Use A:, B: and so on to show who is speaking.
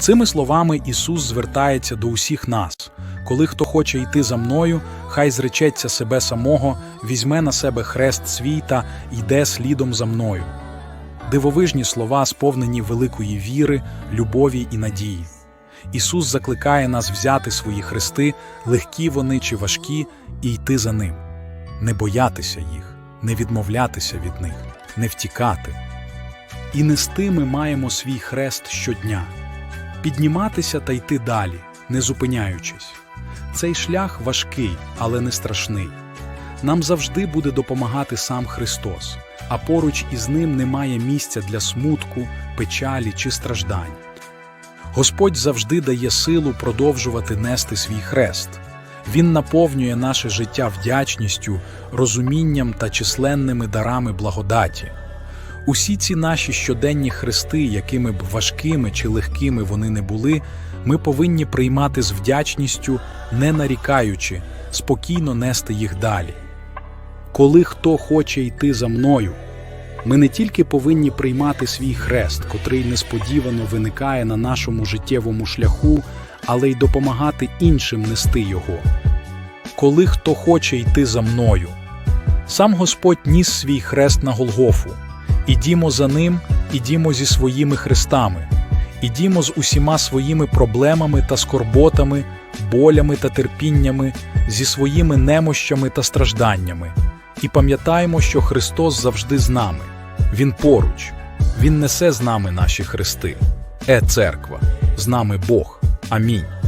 A: Цими словами Ісус звертається до усіх нас. Коли хто хоче йти за мною, хай зречеться себе самого, візьме на себе хрест свій та йде слідом за мною. Дивовижні слова, сповнені великої віри, любові і надії. Ісус закликає нас взяти свої хрести, легкі вони чи важкі, і йти за ним, не боятися їх, не відмовлятися від них, не втікати. І нести ми маємо свій хрест щодня, підніматися та йти далі, не зупиняючись. Цей шлях важкий, але не страшний. Нам завжди буде допомагати сам Христос, а поруч із ним немає місця для смутку, печалі чи страждань. Господь завжди дає силу продовжувати нести свій хрест. Він наповнює наше життя вдячністю, розумінням та численними дарами благодаті. Усі ці наші щоденні хрести, якими б важкими чи легкими вони не були, ми повинні приймати з вдячністю, не нарікаючи, спокійно нести їх далі. Коли хто хоче йти за мною, ми не тільки повинні приймати свій хрест, котрий несподівано виникає на нашому життєвому шляху, але й допомагати іншим нести його. Коли хто хоче йти за мною, сам Господь ніс свій хрест на Голгофу. Ідімо за ним, ідімо зі своїми хрестами, ідімо з усіма своїми проблемами та скорботами, болями та терпіннями, зі своїми немощами та стражданнями. І пам'ятаємо, що Христос завжди з нами. Він поруч, Він несе з нами наші хрести. Е, церква, з нами Бог. Амінь.